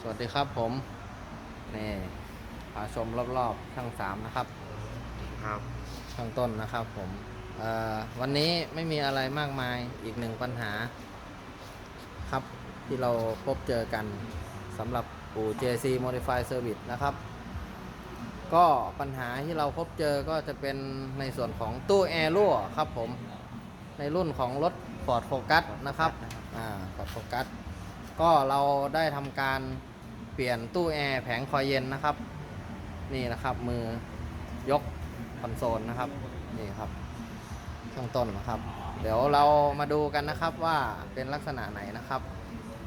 สวัสดีครับผมนี่พาชมรอบๆช่างสามนะครับครับช่างต้นนะครับผมเอ่อวันนี้ไม่มีอะไรมากมายอีกหนึ่งปัญหา ครับที่เราพบเจอกันสำหรับอู่ JC Modify Service นะครับ ก็ปัญหาที่เราพบเจอก็จะเป็นในส่วนของตู้แอร์รั่วครับผมในรุ่นของรถ Ford Focus นะครับอ่า Ford Focus ก็เราได้ทำการเปลี่ยนตู้แอร์แผงคอยเย็นนะครับ นี่นะครับมือยกคอนโซลนะครับนี่ครับช่างต้นนะครับ เดี๋ยวเรามาดูกันนะครับว่าเป็นลักษณะไหนนะครับ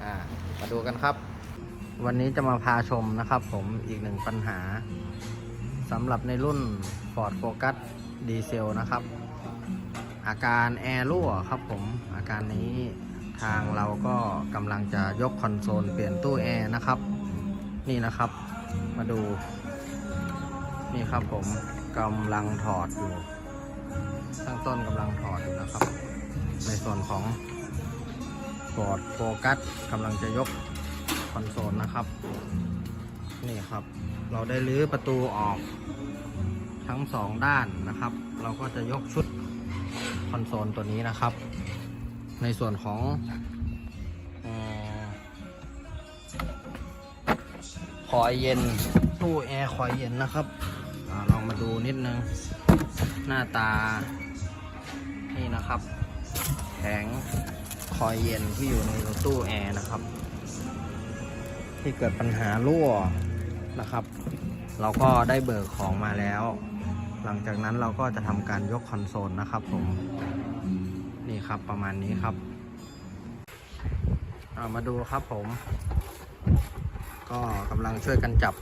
อ่ามาดูกันครับ วันนี้จะมาพาชมนะครับ ผมอีกหนึ่งปัญหาสำหรับในรุ่น Ford Focus ดีเซลนะครับ อาการแอร์รั่วครับผมอาการนี้ ทางเราก็กำลังจะยกคอนโซลเปลี่ยนตู้แอร์นะครับ นี่นะครับ มาดู นี่ครับผมกำลังถอดอยู่ตั้งต้นกำลังถอดอยู่นะครับ ในส่วนของฟอร์ดโฟกัสกำลังจะยกคอนโซลนะครับ นี่ครับ เราได้รื้อประตูออกทั้งสองด้านนะครับ เราก็จะยกชุดคอนโซลตัวนี้นะครับ ในส่วนของอคอยเย็น ตู้แอร์คอยเย็นนะครับอลองมาดูนิดนึง หน้าตา นี่นะครับ แผงคอยเย็นที่อยู่ในตู้แอร์นะครับ ที่เกิดปัญหารั่วนะครับ เราก็ได้เบิกของมาแล้ว หลังจากนั้นเราก็จะทำการยกคอนโซลนะครับผม นี่ครับประมาณนี้ครับเอามาดูครับผม ก็กำลังช่วยกันจับ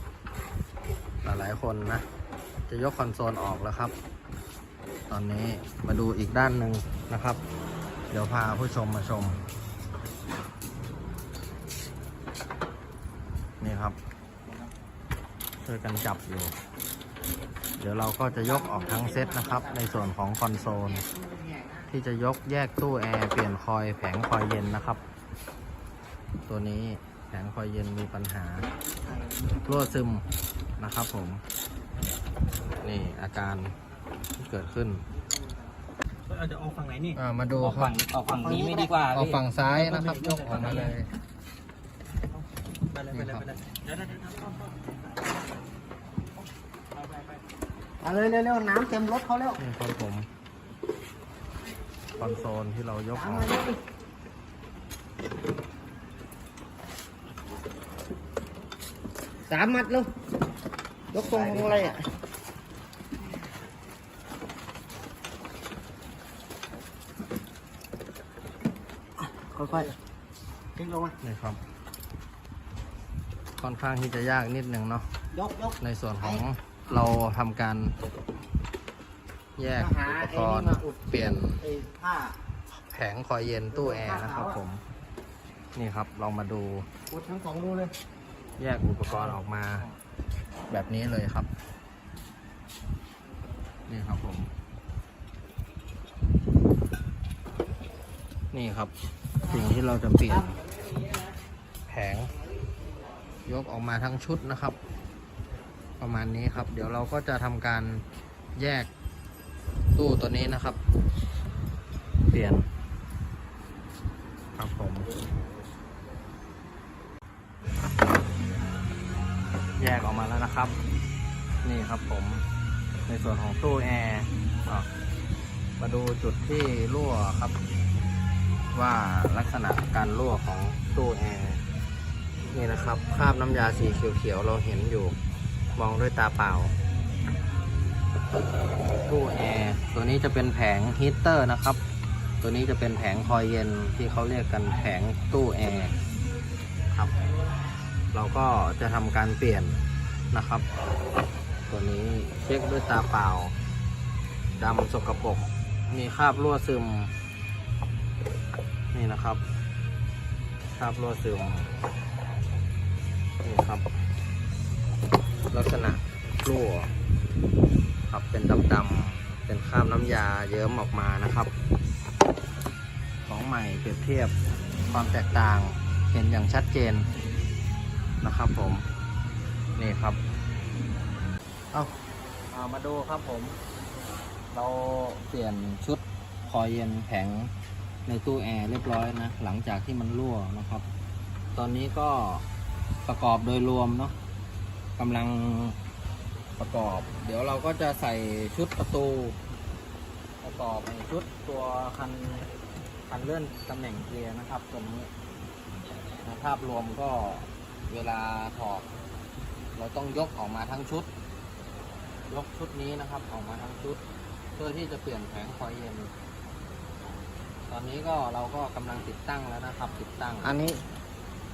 หลายๆคนนะ จะยกคอนโซลออกแล้วครับ ตอนนี้มาดูอีกด้านหนึ่งนะครับ เดี๋ยวพาผู้ชมมาชม นี่ครับ ช่วยกันจับอยู่ เดี๋ยวเราก็จะยกออกทั้งเซตนะครับ ในส่วนของคอนโซล ที่จะยกแยกตู้แอร์เปลี่ยนคอยแผงคอยเย็นนะครับ ตัวนี้แผงคอยเย็นมีปัญหารั่วซึมนะครับผม นี่อาการที่เกิดขึ้นเราจะเอาฝั่งไหนนี่อ่ามาดูออกครัฝั่บงออกฝั่งนี้ไม่ดีกว่าเอาพี่ฝั่งซ้ายนะครับยกออกมาเลย ไปเลยไปเลยไปเลยเดี๋ยวเดี๋ยวเดี๋ยวเอาเลยเร็วๆน้ำเต็มรถเขาแล้วนี่ครับผม คอนโซลที่เรายกอตามอกสามมัดลูกยกทรงของอะไรอะค่อยๆทิ้งลงมานี่ครับ ค่อนข้างที่จะยากนิดหนึ่งเนาะยกยกในส่วนของเราทำการ แยกหาอุปไอ้กรนี่ณ์มาอุดเปลี่ยนไอ้ผ้าแผงคอยเย็นตู้แอร์นะครับผม นี่ครับเรามาดูอุดทั้งสองรูเลย แยกอุปกรณ์ออกมา แบบนี้เลยครับ นี่ครับผม นี่ครับ สิ่งที่เราจะเปลี่ยน แผง ยกออกมาทั้งชุดนะครับ ประมาณนี้ครับ เดี๋ยวเราก็จะทำการแยก ตู้ตัวนี้นะครับ เปลี่ยน ครับผม แยกออกมาแล้วนะครับ นี่ครับผม ในส่วนของตู้แอร์มาดูจุดที่รั่วครับ ว่าลักษณะการรั่วของตู้แอร์นี่นะครับ คราบน้ำยาสีเขียวๆเราเห็นอยู่ มองด้วยตาเปล่า ตู้แอร์ตัวนี้จะเป็นแผงฮีเตอร์นะครับ ตัวนี้จะเป็นแผงคอยเย็นที่เขาเรียกกันแผงตู้แอร์ครับ เราก็จะทำการเปลี่ยนนะครับ ตัวนี้เช็คด้วยตาเปล่าดำสกปรกมีคราบรั่วซึม นี่นะครับคราบรั่วซึมนี่ครับ ลักษณะรั่ว ครับเป็นดำๆเป็นคราบน้ำยาเยิ้มออกมานะครับ ของใหม่เปรียบเทียบความแตกต่างเห็นอย่างชัดเจนนะครับผมนี่ครับเอาเอามาดูครับผม เราเปลี่ยนชุดคอยเย็นแผงในตู้แอร์เรียบร้อยนะ หลังจากที่มันรั่วนะครับ ตอนนี้ก็ประกอบโดยรวมเนาะกำลัง ประกอบ เดี๋ยวเราก็จะใส่ชุดประตู ประกอบในชุดตัวคันคันเลื่อนตำแหน่งเกียร์นะครับตัวนี้นะภาพรวมก็เวลาถอดเราต้องยกออกมาทั้งชุด ยกชุดนี้นะครับออกมาทั้งชุด เพื่อที่จะเปลี่ยนแผงคอยเย็นตอนนี้ก็เราก็กำลังติดตั้งแล้วนะครับ ติดตั้ง อันนี้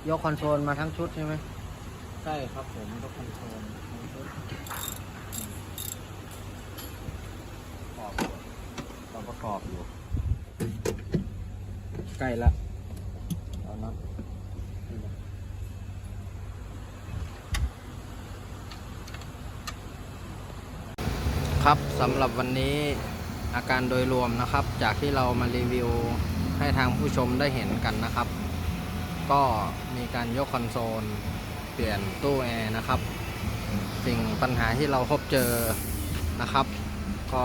ยกคอนโซลมาทั้งชุดใช่ไหมใช่ครับผมยกคอนโทรลทั้งชุดประกอบเราประก อบอยู่ ใกล้ละเอาน็อตนี่นะครับสำหรับวันนี้อาการโดยรวมนะครับ จากที่เรามารีวิวให้ทางผู้ชมได้เห็นกันนะครับ ก็มีการยกคอนโซล เปลี่ยนตู้แอร์นะครับ สิ่งปัญหาที่เราพบเจอนะครับ ก็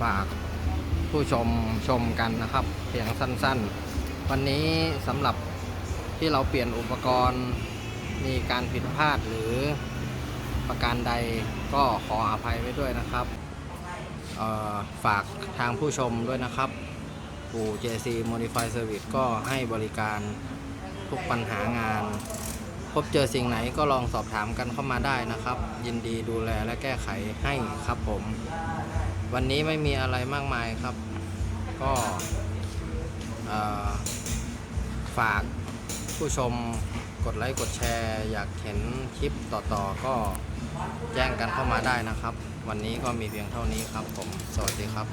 ฝาก ผู้ชมชมกันนะครับเพียงสั้นๆ วันนี้สำหรับที่เราเปลี่ยนอุปกรณ์มีการผิดพลาดหรือประการใดก็ขออภัยไว้ด้วยนะครับฝากทางผู้ชมด้วยนะครับปู่ JC Modify Service ก็ให้บริการทุกปัญหางาน พบเจอสิ่งไหนก็ลองสอบถามกันเข้ามาได้นะครับ ยินดีดูแลและแก้ไขให้ครับผม วันนี้ไม่มีอะไรมากมายครับ ก็ฝากผู้ชมกดไลค์กดแชร์ อยากเห็นคลิปต่อๆ ก็แจ้งกันเข้ามาได้นะครับ วันนี้ก็มีเพียงเท่านี้ครับผม สวัสดีครับ